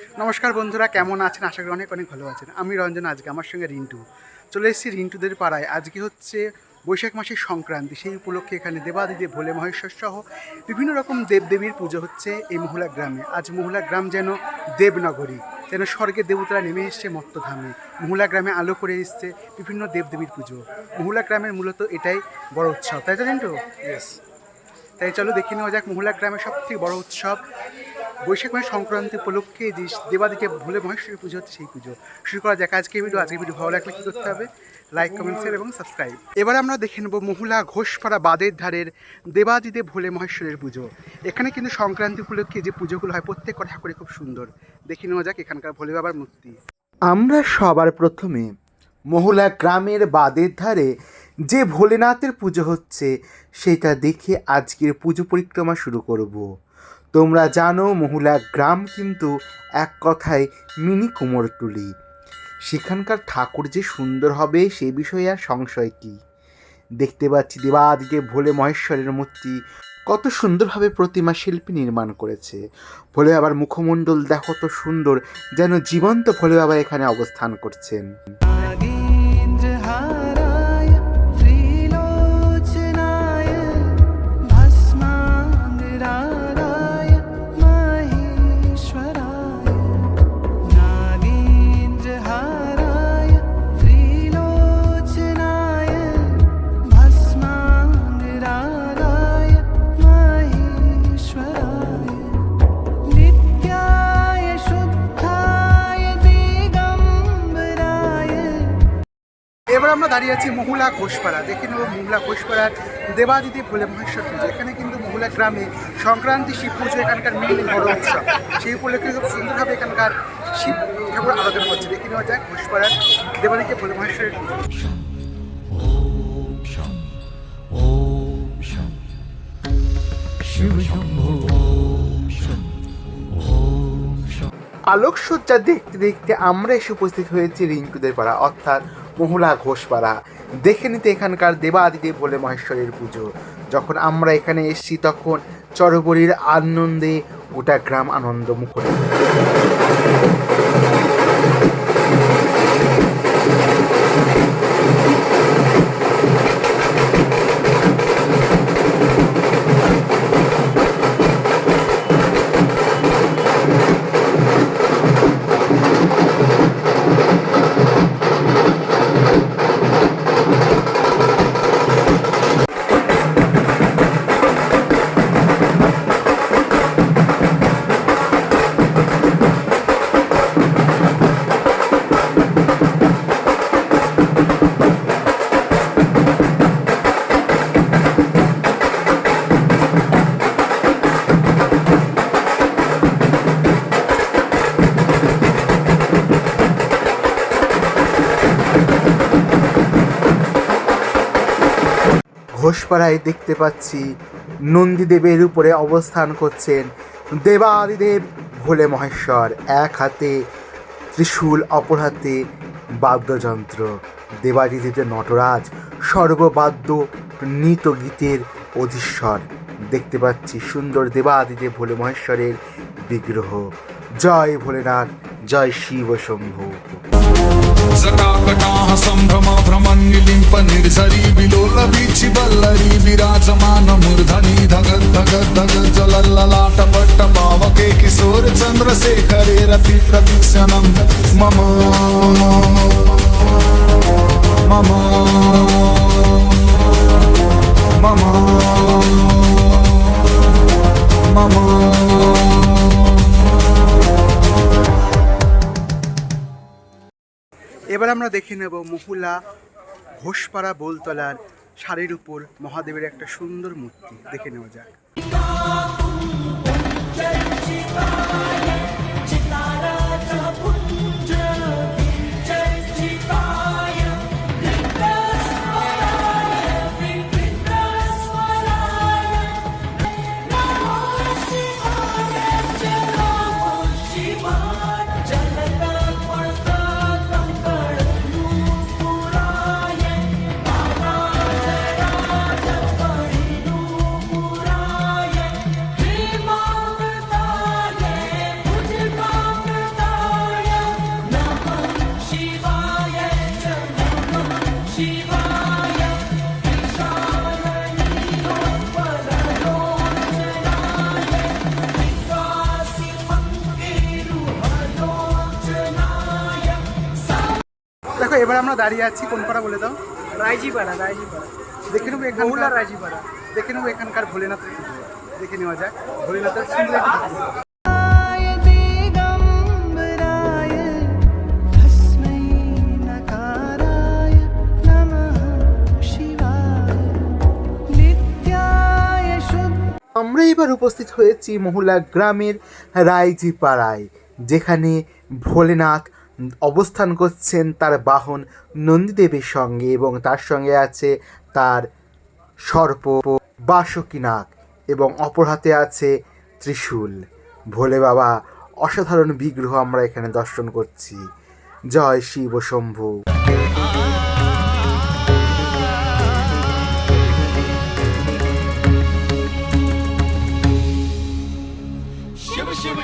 নমস্কার বন্ধুরা কেমন আছেন? আশা করি অনেক অনেক ভালো আছেন। আমি রঞ্জন আজকে আমার সঙ্গে রিন্টু। চলে এসেছি রিন্টুদের পাড়ায়। আজকে হচ্ছে বৈশাখ মাসের সংক্রান্তি। সেই উপলক্ষে এখানে দেবাদিদেব ভোলে মহেশ্বর সহ বিভিন্ন রকম দেবদেবীর পুজো হচ্ছে এই মহুলা গ্রামে। আজ মহুলা গ্রাম যেন দেবনগরী যেন স্বর্গের দেবতারা নেমে এসছে মত্তধামে। মহুলা গ্রামে আলো করে এসছে বিভিন্ন দেবদেবীর পুজো। মহুলা গ্রামের মূলত এটাই বড় উৎসব। তাই তো রিন্টু? ইয়েস তাই চলো দেখে নেওয়া যাক মহুলা গ্রামের সব থেকে বড় উৎসব। বৈশাখ মাসের সংক্রান্তি উপলক্ষে যে দেবাদিকে ভুলে মহেশ্বরী পুজো হচ্ছে সেই পুজো। শুরু করা যাক আজকে ভিডিও। আজকে ভিডিও ভালো লাগলে কী করতে হবে? লাইক কমেন্ট শেয়ার এবং সাবস্ক্রাইব এবার আমরা দেখে নেব মহুলা ঘোষপাড়া বাদের ধারের দেবাদিদে ভোলে মহেশ্বরের পুজো। এখানে কিন্তু সংক্রান্তি উপলক্ষে যে পুজোগুলো হয় প্রত্যেক কটা করে খুব সুন্দর। দেখে নেওয়া যাক এখানকার ভোলে বাবার মূর্তি। আমরা সবার প্রথমে মহুলা গ্রামের বাদের ধারে যে ভোলেনাথের পুজো হচ্ছে, সেটা দেখে আজকের পুজো পরিক্রমা শুরু করব। তোমরা জানো মহুলা গ্রাম কিন্তু এক কথায় মিনি কুমোরটুলি। সেখানকার ঠাকুর যে সুন্দর হবে সে বিষয়ে আর সংশয় কী? দেখতে পাচ্ছি দেবাদিকে ভোলে মহেশ্বরের মূর্তি কত সুন্দরভাবে প্রতিমা শিল্পী নির্মাণ করেছে। ভোলে বাবার মুখমণ্ডল দেখো তো সুন্দর, যেন জীবন্ত ভোলে বাবা এখানে অবস্থান করছেন। আমরা দাঁড়িয়ে আছি মহুলা ঘোষপাড়া। দেখে নেব মহুলা ঘোষপাড়ার দেবাদিদেব ভোলে মহেশ্বর পুজো। এখানে কিন্তু মহুলা গ্রামে সংক্রান্তি শিব পুজো, এখানকার মেন বড় উৎসব। সেই উপলক্ষে খুব সুন্দরভাবে এখানকার শিব ঠাকুর আরাধনা হচ্ছে দেখে নেওয়া যায় ঘোষপাড়ার দেবাদিদেব ভোলে মহেশ্বরের পুজো। আলোকসজ্জা দেখতে দেখতে আমরা এসে উপস্থিত হয়েছি রিঙ্কুদের পাড়া। অর্থাৎ মহুলা ঘোষপাড়া। দেখে নিতে এখানকার দেবাদিদেব বলে মহেশ্বরের পুজো। যখন আমরা এখানে এসেছি তখন চরবরীর আনন্দে গোটা গ্রাম আনন্দ মুখরে ঘোষপাড়ায় দেখতে পাচ্ছি নন্দীদেবের উপরে অবস্থান করছেন দেবাদিদেব ভোলে মহেশ্বর। এক হাতে ত্রিশূল, অপর হাতে বাদ্যযন্ত্র। দেবাদিদেবের নটরাজ, সর্ববাদ্য নৃত গীতের অধীশ্বর। দেখতে পাচ্ছি সুন্দর দেবাদিদেব ভোলে মহেশ্বরের বিগ্রহ। জয় ভোলেনাথ जय शिव शंभो। जटाकटाः सम्भ्रमा निर्झरी विलोलबीचि बल्लरी विराजमानमूर्धनि धगद् धगद् धगद् जलल्ललाटपट्ट पावके किशोरचन्द्रशेखरे रति मम। मम। আমরা দেখে নেব মহুলা ঘোষপাড়া বোলতলার শাড়ির উপর মহাদেবের একটা সুন্দর মূর্তি। দেখে নেওয়া যাক। এবার আমরা দাঁড়িয়ে আছি কোন পাড়া বলে দাও? রাইজিপাড়া রাইজিপাড়া দেখে নেব এখানকার রাইজিপাড়া দেখে নেব এখানকার ভোলেনাথ দেখে নেওয়া যাক। ভোলেনাথের সুন্দর আমরা এবার উপস্থিত হয়েছি মহুলা গ্রামের রাইজি পাড়ায় যেখানে ভোলেনাথ অবস্থান করছেন তার বাহন নন্দীদেবীর সঙ্গে এবং তার সঙ্গে আছে তার সর্প বাসকীনাগ এবং অপর হাতে আছে ত্রিশূল। ভোলে বাবা, অসাধারণ বিগ্রহ আমরা এখানে দর্শন করছি। জয় শিব শম্ভু।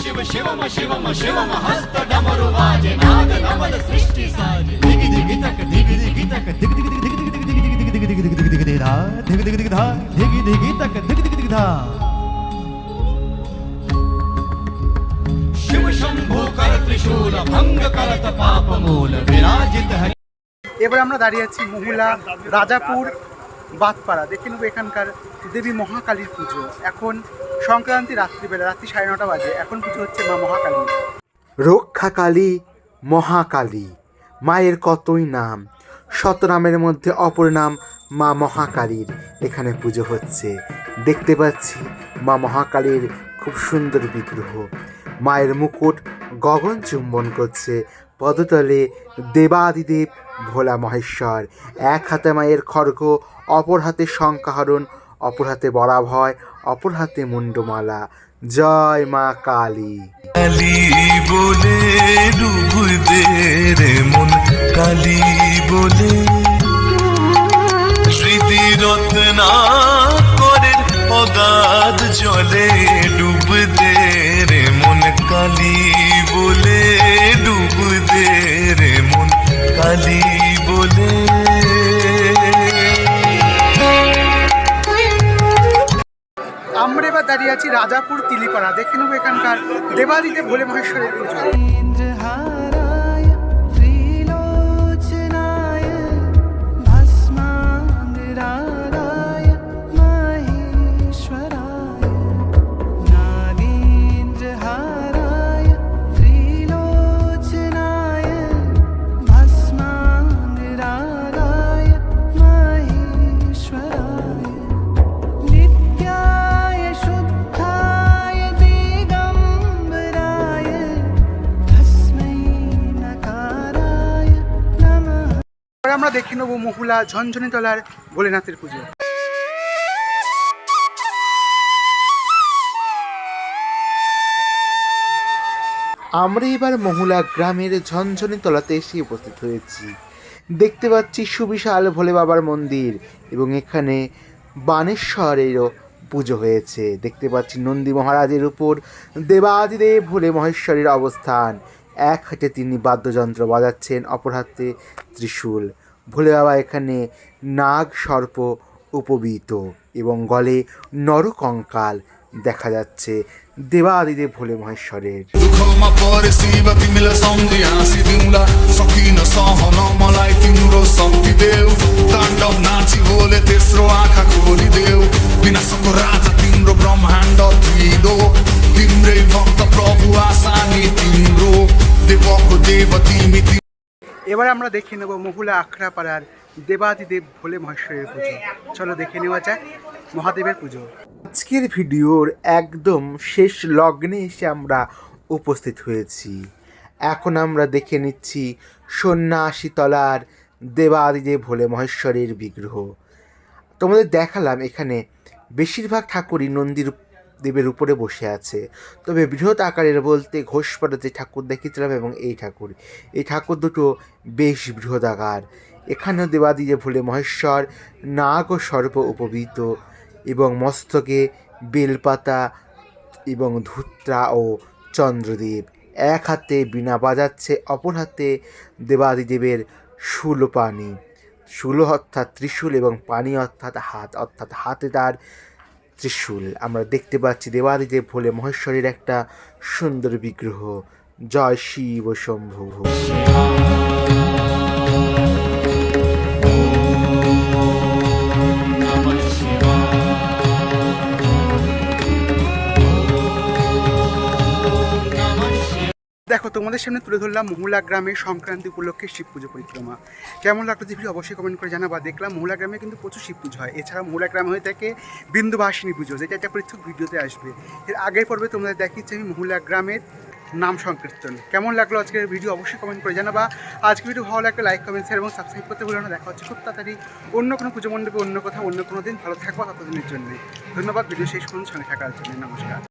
ಶಿವ ಶಿವಮ ಶಿವಮ ಶಿವಮ ಹಸ್ತ ಡಮರು ವಾಜೆ ನಾದ ನಮದ ಸೃಷ್ಟಿ ಸಾಜೆ ದಿಗಿ ದಿಗಿ ತಕ ದಿಗಿ ದಿಗಿ ತಕ ದಿಗಿ ದಿಗಿ ದಿಗಿ ದಿಗಿ ದಿಗಿ ದಿಗಿ ದಿಗಿ ದಿಗಿ ದಿಗಿ ದಿಗಿ ದಿಗಿ ದಿಗಿ ದಾ ದಿಗಿ ದಿಗಿ ದಿಗಿ ದಾ ದಿಗಿ ದಿಗಿ ತಕ ದಿಗಿ ದಿಗಿ ದಿಗಿ ದಾ ಶಿವ ಶಂಭು ಕರ ತ್ರಿಶೂಲ ಭಂಗ ಕರತ ಪಾಪ ಮೂಲ ವಿರಾಜಿತ ಹರಿ এবার আমরা দাঁড়িয়ে আছি মহুলা রাজাপুর বাতপাড়া, দেখে নেব এখানকার দেবী মহাকালীর পুজো। এখন সংক্রান্তি রাত্রিবেলা, রাত্রি সাড়ে নটা বাজে, এখন পুজো হচ্ছে মা মহাকালী। রক্ষাকালী মহাকালী, মায়ের কতই নাম? শতনামের মধ্যে অপর নাম মা মহাকালীর। এখানে পুজো হচ্ছে। দেখতে পাচ্ছি মা মহাকালীর খুব সুন্দর বিগ্রহ। মায়ের মুকুট গগন চুম্বন করছে। পদতলে দেবাদিদেব ভোলা মহেশ্বর। এক হাতে মায়ের খড়গ অপর হাতে শঙ্কাহরণ, অপর হাতে বরাভয়, অপর হাতে মুন্ডমালা। জয় মা কালী। কালি বলে ডুব দে রে মন, কালি বলে স্মৃতি রত্না করে অগাধ জলে ডুব দে রে মন, কালি বলে ডুব দে রে মন, কালি রাজাপুর তিলিপাড়া। দেখে নেব এখানকার দেবাদিতে ভোলে মহেশ্বরের পুজো। আমরা দেখে নেব মহুলা ঝনঝনিতলার ভোলেনাথের পুজো। আমরা এবার মহুলা গ্রামের ঝনঝনি তলাতে এসে উপস্থিত হয়েছি। দেখতে পাচ্ছি সুবিশাল ভোলে বাবার মন্দির এবং এখানে বানেশ্বরেরও পুজো হয়েছে। দেখতে পাচ্ছি নন্দী মহারাজের উপর দেবাদিদেব ভোলে মহেশ্বরের অবস্থান। এক হাতে তিনি বাদ্যযন্ত্র বাজাচ্ছেন, অপর হাতে ত্রিশূল। ভোলে বাবা এখানে নাগ সর্প উপবীত এবং গলে নরকঙ্কাল দেখা যাচ্ছে দেবাদিদে ভোলে মহেশ্বরের। ব্রহ্মাণ্ড তিম্র। দেবক দেবতী এবার আমরা দেখে নেব মহুলা আখড়াপাড়ার দেবাদিদেব ভোলে মহেশ্বরের পুজো। চলো দেখে নেওয়া যাক মহাদেবের পুজো। আজকের ভিডিওর একদম শেষ লগ্নে এসে আমরা উপস্থিত হয়েছি। এখন আমরা দেখে নিচ্ছি সন্ন্যাসীতলার দেবাদিদেব ভোলে মহেশ্বরের বিগ্রহ। তোমাদের দেখালাম এখানে বেশিরভাগ ঠাকুরই নন্দীর দেবের উপরে বসে আছে। তবে বৃহৎ আকারের বলতে ঘোষপাড়া যে ঠাকুর দেখেছিলাম এবং এই ঠাকুর। এই ঠাকুর দুটো বেশ বৃহৎ আকার। এখানেও দেবাদিদেব ভুলে মহেশ্বর নাগ ও সর্প উপবীত এবং মস্তকে বেলপাতা এবং ধুত্রা ও চন্দ্রদেব এক হাতে বীণা বাজাচ্ছে, অপর হাতে দেবাদিদেবের শূলপানি শূল অর্থাৎ ত্রিশূল এবং পানি অর্থাৎ হাত, অর্থাৎ হাতে তার ত্রিশূল। আমরা দেখতে পাচ্ছি দেবাদিদেব ভোলে মহেশ্বরের একটা সুন্দর বিগ্রহ। জয় শিব শম্ভু। দেখো, তোমাদের সামনে তুলে ধরলাম মহুলা গ্রামের সংক্রান্তি উপলক্ষে শিব পুজো পরিক্রমা। কেমন লাগল যে ভিডিও অবশ্যই কমেন্ট করে জানাবা। দেখলাম মহুলা গ্রামে কিন্তু প্রচুর শিব পুজো হয়। এছাড়া মহুলা গ্রামে হয়ে থাকে বিন্দুবাসিনী পুজো, যেটা একটা পৃথক ভিডিওতে আসবে। এর আগের পর্বে তোমাদের দেখিয়েছি আমি মহুলা গ্রামের নাম সংকীর্তন। কেমন লাগল আজকের ভিডিও অবশ্যই কমেন্ট করে জানাবা। আজকে ভিডিও ভালো লাগলে লাইক কমেন্ট শেয়ার এবং সাবস্ক্রাইব করতে ভুলো না। দেখা হচ্ছে খুব তাড়াতাড়ি অন্য কোনো পুজো মণ্ডপে, অন্য কোথাও, অন্য কোনো দিন। ভালো থাকব ততদিনের জন্য। ধন্যবাদ। ভিডিও শেষ করুন। সঙ্গে থাকার জন্য নমস্কার।